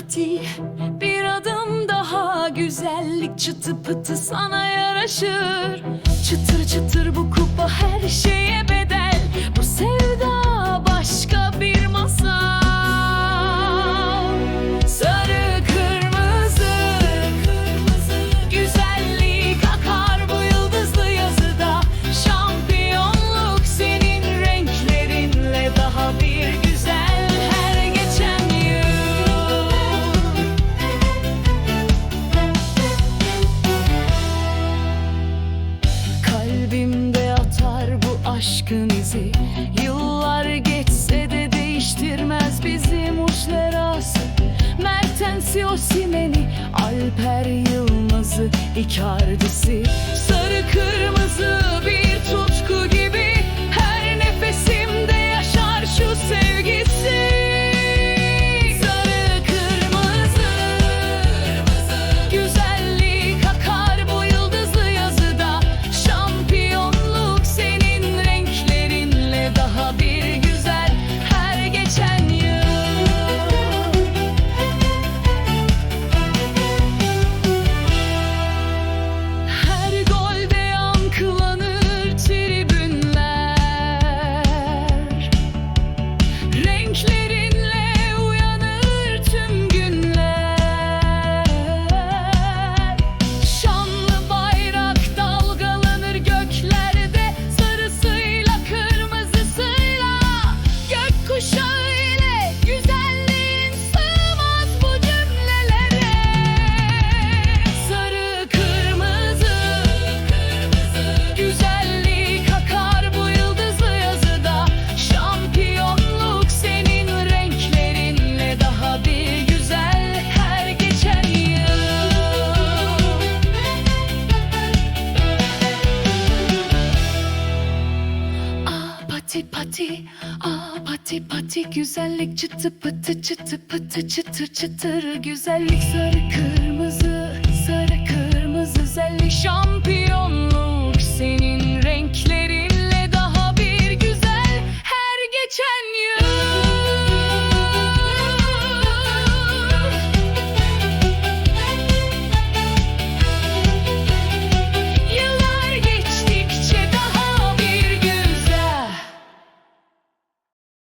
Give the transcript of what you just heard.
katil Bir adım daha güzellik çıtı pıtı sana yaraşır. Çıtır çıtır bu Kalbimde atar bu aşkın izi. Yıllar geçse de değiştirmez bizim uçlarası Mertens Yosimeni, Alper Yılmaz'ı, Icardi'si. pati pati Aa pati pati güzellik çıtı pıtı çıtı pıtı çıtır çıtır Güzellik sarıkır.